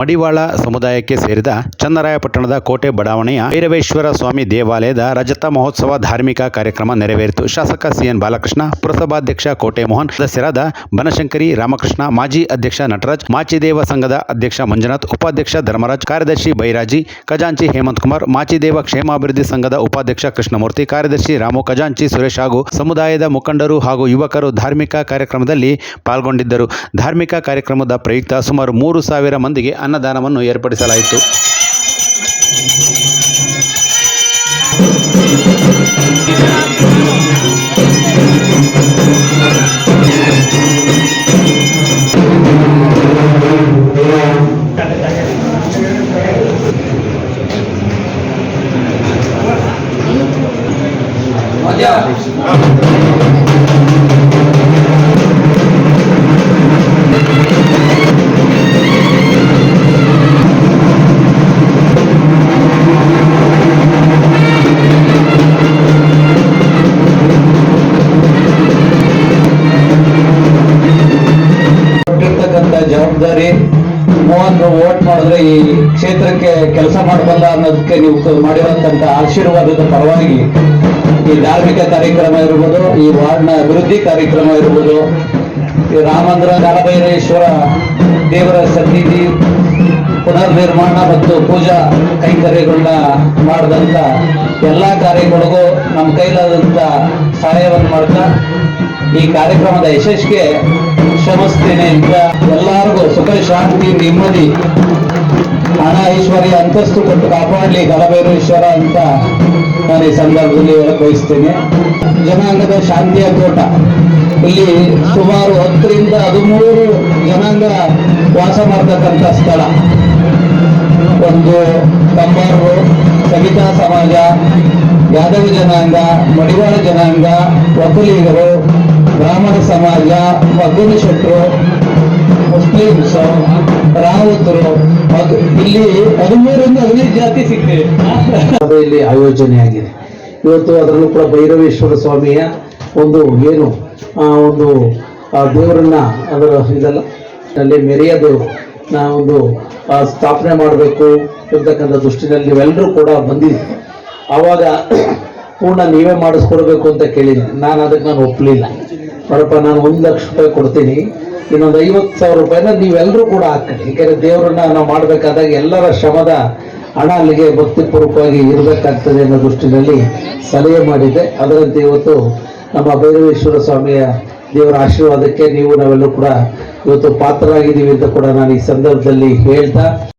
ಮಡಿವಾಳ ಸಮುದಾಯಕ್ಕೆ ಸೇರಿದ ಚನ್ನರಾಯಪಟ್ಟಣದ ಕೋಟೆ ಬಡಾವಣೆಯ ಭೈರವೇಶ್ವರ ಸ್ವಾಮಿ ದೇವಾಲಯದ ರಜತ ಮಹೋತ್ಸವ ಧಾರ್ಮಿಕ ಕಾರ್ಯಕ್ರಮ ನೆರವೇರಿತು. ಶಾಸಕ ಸಿಎನ್ ಬಾಲಕೃಷ್ಣ, ಪುರಸಭಾಧ್ಯಕ್ಷ ಕೋಟೆ ಮೋಹನ್, ಸದಸ್ಯರಾದ ಬನಶಂಕರಿ ರಾಮಕೃಷ್ಣ, ಮಾಜಿ ಅಧ್ಯಕ್ಷ ನಟರಾಜ್, ಮಾಚಿದೇವ ಸಂಘದ ಅಧ್ಯಕ್ಷ ಮಂಜುನಾಥ್, ಉಪಾಧ್ಯಕ್ಷ ಧರ್ಮರಾಜ್, ಕಾರ್ಯದರ್ಶಿ ಬೈರಾಜಿ, ಖಜಾಂಚಿ ಹೇಮಂತ್ ಕುಮಾರ್, ಮಾಚಿದೇವ ಕ್ಷೇಮಾಭಿವೃದ್ಧಿ ಸಂಘದ ಉಪಾಧ್ಯಕ್ಷ ಕೃಷ್ಣಮೂರ್ತಿ, ಕಾರ್ಯದರ್ಶಿ ರಾಮು ಖಜಾಂಚಿ, ಸುರೇಶ್ ಹಾಗೂ ಸಮುದಾಯದ ಮುಖಂಡರು ಹಾಗೂ ಯುವಕರು ಧಾರ್ಮಿಕ ಕಾರ್ಯಕ್ರಮದಲ್ಲಿ ಪಾಲ್ಗೊಂಡಿದ್ದರು. ಧಾರ್ಮಿಕ ಕಾರ್ಯಕ್ರಮದ ಪ್ರಯುಕ್ತ ಸುಮಾರು ಮೂರು ಸಾವಿರ ಮಂದಿಗೆ ಅನ್ನದಾನವನ್ನು ಏರ್ಪಡಿಸಲಾಯಿತು. ಕೊಟ್ಟಿರ್ತಕ್ಕಂಥ ಜವಾಬ್ದಾರಿ ಮೂವತ್ತು ವೋಟ್ ಮಾಡಿದ್ರೆ ಈ ಕ್ಷೇತ್ರಕ್ಕೆ ಕೆಲಸ ಮಾಡಬಲ್ಲ ಅನ್ನೋದಕ್ಕೆ ನೀವು ಕ- ಮಾಡಿರುವಂತ ಆಶೀರ್ವಾದದ ಪರವಾಗಿ ಈ ಧಾರ್ಮಿಕ ಕಾರ್ಯಕ್ರಮ ಇರ್ಬೋದು, ಈ ವಾರ್ಡ್ನ ಅಭಿವೃದ್ಧಿ ಕಾರ್ಯಕ್ರಮ ಇರ್ಬೋದು, ಈ ರಾಮಂದ್ರ ಕಾಲಭೈರೇಶ್ವರ ದೇವರ ಸನ್ನಿಧಿ ಪುನರ್ ನಿರ್ಮಾಣ ಮತ್ತು ಪೂಜಾ ಕೈಂಕರ್ಯಗಳನ್ನ ಮಾಡಿದಂತ ಎಲ್ಲಾ ಕಾರ್ಯಗಳಿಗೂ ನಮ್ಮ ಕೈಲಾದಂತ ಸಹಾಯವನ್ನು ಮಾಡ್ತಾ ಈ ಕಾರ್ಯಕ್ರಮದ ಯಶಸ್ಸಿಗೆ ಶ್ರಮಿಸ್ತೇನೆ ಅಂತ ಶಾಂತಿ, ನೆಮ್ಮದಿ, ಹಣ, ಐಶ್ವರ್ಯ, ಅಂತಸ್ತು ಕೊಟ್ಟು ಕಾಪಾಡಲಿ ಈಶ್ವರ ಅಂತ ನಾನು ಈ ಸಂದರ್ಭದಲ್ಲಿ ಬಯಸ್ತೇನೆ ಜನಾಂಗದ ಶಾಂತಿಯ ಕೋಟ. ಇಲ್ಲಿ ಸುಮಾರು ಹತ್ತರಿಂದ ಹದಿಮೂರು ಜನಾಂಗ ವಾಸ ಮಾಡ್ತಕ್ಕಂಥ ಸ್ಥಳ. ಒಂದು ಕಂಬಾರು, ಸವಿತಾ ಸಮಾಜ, ಯಾದವ ಜನಾಂಗ, ಮಡಿವಾಳ ಜನಾಂಗ ಒಕ್ಕಲಿಗರು ಬ್ರಾಹ್ಮಣ ಸಮಾಜ ಮಗ್ಗನ ಶೆಟ್ಟರು ಮುಸ್ಲಿಮ್ಸ್ ರಾವತರು ಮಗ್- ಇಲ್ಲಿ ಹದಿಮೂರರಿಂದ ಹದಿನೈದು ಜಾತಿ ಆಯೋಜನೆ ಆಯೋಜನೆಯಾಗಿದೆ ಇವತ್ತು ಅದರಲ್ಲೂ ಕೂಡ ಭೈರವೇಶ್ವರ ಸ್ವಾಮಿಯ ಒಂದು ಏನು ಒಂದು ದೇವರನ್ನ ಅದರ ಇದೆಲ್ಲ, ಅಲ್ಲಿ ಮೆರೆಯೋದು ನಾ ಒಂದು ಸ್ಥಾಪನೆ ಮಾಡಬೇಕು ಇರ್ತಕ್ಕಂಥ ದೃಷ್ಟಿನಲ್ಲಿ ನೀವೆಲ್ಲರೂ ಕೂಡ ಬಂದಿದ್ದೆ ಆವಾಗ ಪೂರ್ಣ ನೀವೇ ಮಾಡಿಸ್ಕೊಡ್ಬೇಕು ಅಂತ ಕೇಳಿದ್ದೆ. ನಾನು ಅದಕ್ಕೆ ನಾನು ಒಪ್ಪಲಿಲ್ಲ. ನೋಡಪ್ಪ ನಾನು ಒಂದು ಲಕ್ಷ ರೂಪಾಯಿ ಕೊಡ್ತೀನಿ, ಇನ್ನೊಂದು ಐವತ್ತು ಸಾವಿರ ರೂಪಾಯಿನ ನೀವೆಲ್ಲರೂ ಕೂಡ ಹಾಕ್ಕೊಳ್ಳಿ ಯಾಕೆಂದ್ರೆ ದೇವರನ್ನ ನಾವು ಮಾಡಬೇಕಾದಾಗ ಎಲ್ಲರ ಶ್ರಮದ ಹಣ ಅಲ್ಲಿಗೆ ಭಕ್ತಿಪೂರ್ವಕವಾಗಿ ಇರಬೇಕಾಗ್ತದೆ ಅನ್ನೋ ದೃಷ್ಟಿನಲ್ಲಿ ಸಲಹೆ ಮಾಡಿದ್ದೆ. ಅದರಂತೆ ಇವತ್ತು ನಮ್ಮ ಭೈರವೇಶ್ವರ ಸ್ವಾಮಿಯ ದೇವರ ಆಶೀರ್ವಾದಕ್ಕೆ ನೀವು ನಾವೆಲ್ಲರೂ ಕೂಡ ಇವತ್ತು ಪಾತ್ರರಾಗಿದ್ದೀವಿ ಅಂತ ಕೂಡ ನಾನು ಈ ಸಂದರ್ಭದಲ್ಲಿ ಹೇಳ್ತಾ